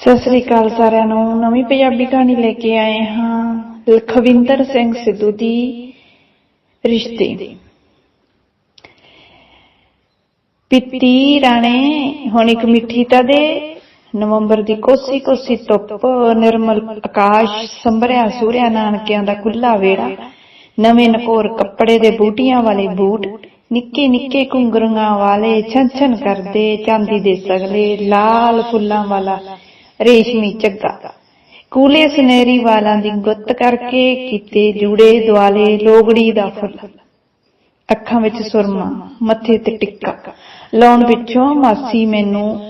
ਸਤਿ ਸ੍ਰੀ ਅਕਾਲ ਸਾਰਿਆਂ ਨੂੰ। ਨਵੀਂ ਪੰਜਾਬੀ ਕਹਾਣੀ ਲੈ ਕੇ ਆਏ ਹਾਂ। ਲਖਵਿੰਦਰ ਸਿੰਘ ਸਿੱਧੂ ਦੀ ਰਿਸ਼ਤੇ। ਪਿੱਤੀ ਰਾਣੇ, ਹੁਣ ਇੱਕ ਮਿੱਠੀ ਤਾਂ ਦੇ ਨਵੰਬਰ ਦੀ ਕੋਸੀ ਕੋਸੀ ਧੁੱਪ, ਨਿਰਮਲ ਆਕਾਸ਼, ਸੰਭਰਿਆ ਸੂਰਿਆ ਨਾਨਕਿਆਂ ਦਾ ਖੁੱਲਾ ਵੇੜਾ ਨਵੇਂ ਨਕੋਰ ਕੱਪੜੇ ਦੇ ਬੂਟੀਆਂ ਵਾਲੇ ਬੂਟ, ਨਿੱਕੇ ਨਿੱਕੇ ਘੁੰਗਰੂਆਂ ਵਾਲੇ ਛਨ ਕਰਦੇ, ਚਾਂਦੀ ਦੇ ਸਗਲੇ ਲਾਲ ਫੁੱਲਾਂ ਵਾਲਾ ਰੇਸ਼ਮੀ ਝੱਗਾ। ਕੂਲੇ ਸੁਨਹਿਰੀ ਵਾਲਾਂ ਦੀ ਗੁੱਤ ਕਰਕੇ ਕੀਤੇ ਜੂੜੇ ਦੁਆਲੇ ਲੋਗੜੀ ਦਾ ਫੁੱਲ। ਅੱਖਾਂ ਵਿੱਚ ਸੁਰਮਾ, ਮੱਥੇ ਤੇ ਟਿੱਕਾ। ਲਾਉਣ ਪਿੱਛੋਂ ਮਾਸੀ ਮੈਨੂੰ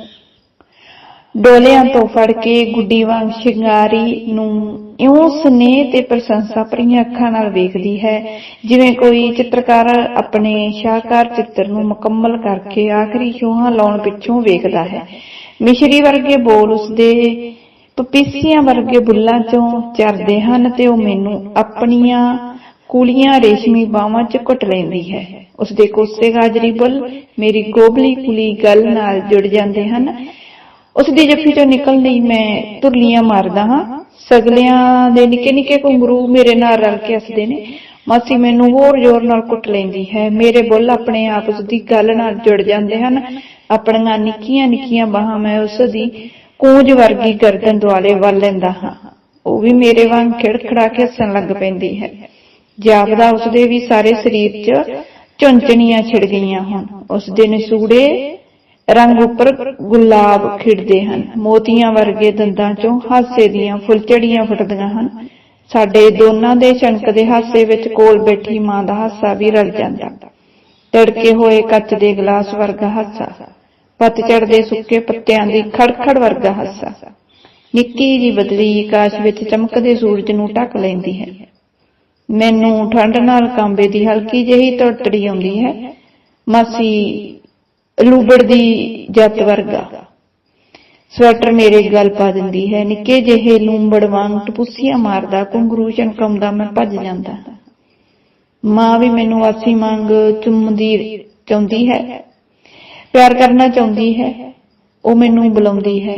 ਡੋਲਿਆਂ ਤੋਂ ਫੜ ਕੇ ਗੁੱਡੀ ਵਾਂਗ ਸ਼ਿੰਗਾਰੀ ਨੂੰ ਇਉਂ ਸਨੇਹ ਤੇ ਪ੍ਰਸ਼ੰਸਾ ਭਰੀਆਂ ਅੱਖਾਂ ਨਾਲ ਵੇਖਦੀ ਹੈ, ਜਿਵੇਂ ਕੋਈ ਚਿੱਤਰਕਾਰ ਆਪਣੇ ਸ਼ਾਹਕਾਰ ਚਿੱਤਰ ਨੂੰ ਮੁਕੰਮਲ ਕਰਕੇ ਆਖਰੀ ਸੋਹਾਂ ਲਾਉਣ ਪਿੱਛੋਂ ਵੇਖਦਾ ਹੈ। ਮਿਸ਼ਰੀ ਵਰਗੇ ਬੋਲ ਉਸਦੇ ਪਪੀਸੀਆਂ ਵਰਗੇ ਬੁੱਲਾਂ ਚੋਂ ਚਰਦੇ ਹਨ ਤੇ ਉਹ ਮੈਨੂੰ ਆਪਣੀਆਂ ਕੁਲੀਆਂ ਰੇਸ਼ਮੀ ਬਾਹਾਂ 'ਚ ਘੁੱਟ ਲੈਂਦੀ ਹੈ। ਉਸਦੇ ਕੋਸੇ ਗਾਜਰੀ ਬੁੱਲ ਮੇਰੀ ਗੋਬਲੀ ਕੁਲੀ ਗੱਲ ਨਾਲ ਜੁੜ ਜਾਂਦੇ ਹਨ। ਉਸਦੀ ਜੱਫੀ ਚੋਂ ਨਿਕਲਦੀ ਮੈਂ ਤੁਰਲੀਆਂ ਮਾਰਦਾ ਹਾਂ। ਸਗਲਿਆਂ ਦੇ ਨਿੱਕੇ ਨਿੱਕੇ ਘੁੰਗਰੂ ਮੇਰੇ ਨਾਲ ਰਲ ਕੇ ਹੱਸਦੇ ਨੇ। ਮਾਸੀ ਮੈਨੂੰ ਹੋਰ ਜ਼ੋਰ ਨਾਲ ਕੁੱਟ ਲੈਂਦੀ ਹੈ। ਮੇਰੇ ਬੁੱਲ ਆਪਣੇ ਆਪ ਉਸਦੀ ਗੱਲ ਨਾਲ ਜੁੜ ਜਾਂਦੇ ਹਨ। ਆਪਣੀਆਂ ਨਿੱਕੀਆਂ ਨਿੱਕੀਆਂ ਬਾਹਾਂ ਮੈਂ ਉਸ ਦੀ ਕੂੰਜ ਵਰਗੀ ਗਰਦਨ ਦੁਆਲੇ ਵੱਲ ਲੈਂਦਾ ਹਾਂ। ਉਹ ਵੀ ਮੇਰੇ ਵਾਂਗ ਖਿੜਖੜਾ ਕੇ ਹੱਸਣ ਲੱਗ ਪੈਂਦੀ ਹੈ। ਜਾਪਦਾ ਉਸਦੇ ਵੀ ਸਾਰੇ ਸਰੀਰ 'ਚ ਝੁੰਝਣੀਆਂ ਛਿੜ ਗਈਆਂ ਹਨ ਉਸਦੇ ਨਸੂੜੇ ਰੰਗ ਉੱਪਰ ਗੁਲਾਬ ਖਿੜਦੇ ਹਨ। ਮੋਤੀਆਂ ਵਰਗੇ ਦੰਦਾਂ 'ਚੋਂ ਹਾਸੇ ਦੀਆਂ ਫੁੱਲਝੜੀਆਂ ਫੁੱਟਦੀਆਂ ਹਨ। ਸਾਡੇ ਦੋਨਾਂ ਦੇ ਚਣਕਦੇ ਹਾਸੇ ਵਿੱਚ ਕੋਲ ਬੈਠੀ ਮਾਂ ਦਾ ਹਾਸਾ ਵੀ ਰਲ ਜਾਂਦਾ। ਤੜਕੇ ਹੋਏ ਕੱਚ ਦੇ ਗਲਾਸ ਵਰਗਾ ਹਾਸਾ। ਪਤਝੜ ਦੇ ਸੁੱਕੇ ਪੱਤਿਆਂ ਦੀ ਖੜਖੜ ਵਰਗਾ ਹਾਸਾ। ਨਿੱਕੀ ਜੀ ਬਦਲੀ ਆਕਾਸ਼ ਵਿੱਚ ਚਮਕਦੇ ਸੂਰਜ ਨੂੰ ਢੱਕ ਲੈਂਦੀ ਹੈ। ਮੈਨੂੰ ਠੰਡ ਨਾਲ ਕਾਂਬੇ ਦੀ ਹਲਕੀ ਜਿਹੀ ਤੜਤੜੀ ਆਉਂਦੀ ਹੈ। ਮਾਸੀ ਲੂਬੜ ਦੀ ਜੱਤ ਵਰਗਾ। ਸਵੈਟਰ ਮੇਰੇ ਗਲ ਪਾ ਦਿੰਦੀ ਹੈ। ਨਿੱਕੇ ਜਿਹੇ ਲੂੰਬੜ ਵਾਂਗ ਟਪੂਸੀਆਂ ਮਾਰਦਾ ਕੁੰਗਰੂ ਚਮਕਾਉਂਦਾ, ਮੈਂ ਭੱਜ ਜਾਂਦਾ। ਮਾਂ ਵੀ ਮੈਨੂੰ ਆਸੀ ਮੰਗ ਚੁੰਮਦੀ ਚਾਹੁੰਦੀ ਹੈ। ਪਿਆਰ ਕਰਨਾ ਚਾਹੁੰਦੀ ਹੈ, ਉਹ ਮੈਨੂੰ ਬੁਲਾਉਂਦੀ ਹੈ।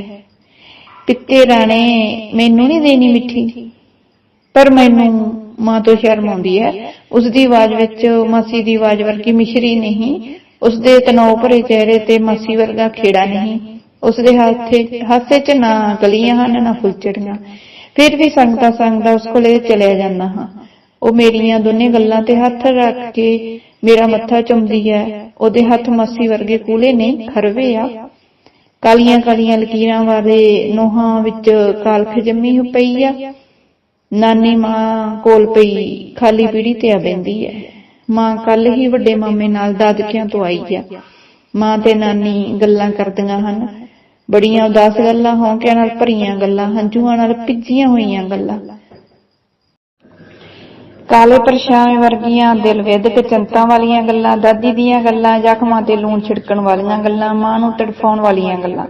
ਪਿੱਤੇ ਰਾਣੇ ਮੈਨੂੰ ਨਹੀਂ ਦੇਣੀ ਮਿੱਠੀ, ਪਰ ਮੈਨੂੰ ਮਾਂ ਤੋਂ ਸ਼ਰਮ ਆਉਂਦੀ ਹੈ। ਉਸ ਦੀ ਆਵਾਜ਼ ਵਿੱਚ ਮਾਸੀ ਦੀ ਆਵਾਜ਼ ਵਰਗੀ ਮਿਸ਼ਰੀ ਨਹੀਂ ਉਸ ਦੇ ਤਣਾਅ ਭਰੇ ਚਿਹਰੇ ਤੇ ਮਾਸੀ ਵਰਗਾ ਖੇੜਾ ਨਹੀਂ। ਉਸ ਦੇ ਹੱਥੇ, ਹਾਸੇ 'ਚ ਨਾ ਗਲੀਆਂ ਹਨ, ਨਾ ਫੁੱਲਚੜੀਆਂ ਫਿਰ ਵੀ ਸੰਗਦਾ ਸੰਗਦਾ ਉਸ ਕੋਲੇ ਚਲਿਆ ਜਾਂਦਾ ਹਾਂ। ਉਹ ਮੇਰੀਆਂ ਦੋਨੇ ਗੱਲਾਂ ਤੇ ਹੱਥ ਰੱਖ ਕੇ ਮੇਰਾ ਮੱਥਾ ਚੁੰਮਦੀ ਹੈ। ਉਹਦੇ ਹੱਥ ਮਾਸੀ ਵਰਗੇ ਕੂਲੇ ਨੇ ਖਰਵੇ ਆ। ਕਾਲੀਆਂ ਕਾਲੀਆਂ ਲਕੀਰਾਂ ਵਾਲੇ ਨੋਹਾਂ ਵਿੱਚ ਕਾਲਖ ਜੰਮੀ ਹੋ ਪਈ ਆ। ਨਾਨੀ ਮਾਂ ਕੋਲ ਪਈ ਖਾਲੀ ਪੀੜੀ ਤੇ ਆ ਬੈੰਦੀ ਹੈ। ਮਾਂ ਕੱਲ ਹੀ ਵੱਡੇ ਮਾਮੇ ਨਾਲ ਦਾਦਕਿਆਂ ਤੋਂ ਆਈ ਆ। ਮਾਂ ਤੇ ਨਾਨੀ ਗੱਲਾਂ ਕਰਦੀਆਂ ਹਨ। ਬੜੀਆਂ ਉਦਾਸ ਗੱਲਾਂ, ਹੌਂਕਿਆਂ ਨਾਲ ਭਰੀਆਂ ਗੱਲਾਂ, ਹੰਝੂਆਂ ਨਾਲ ਭਿੱਜੀਆਂ ਹੋਈਆਂ ਗੱਲਾਂ। ਕਾਲੇ ਪਰਛਾਵੇਂ ਵਰਗੀਆਂ ਦਿਲ ਵਿਦਕ ਚਿੰਤਾ ਵਾਲੀਆਂ ਗੱਲਾਂ, ਦਾਦੀ ਦੀਆਂ ਗੱਲਾਂ, ਜ਼ਖਮਾਂ ਤੇ ਲੂਣ ਛਿੜਕਣ ਵਾਲੀਆਂ ਗੱਲਾਂ, ਮਾਂ ਨੂੰ ਤੜਫਾਉਣ ਵਾਲੀਆਂ ਗੱਲਾਂ।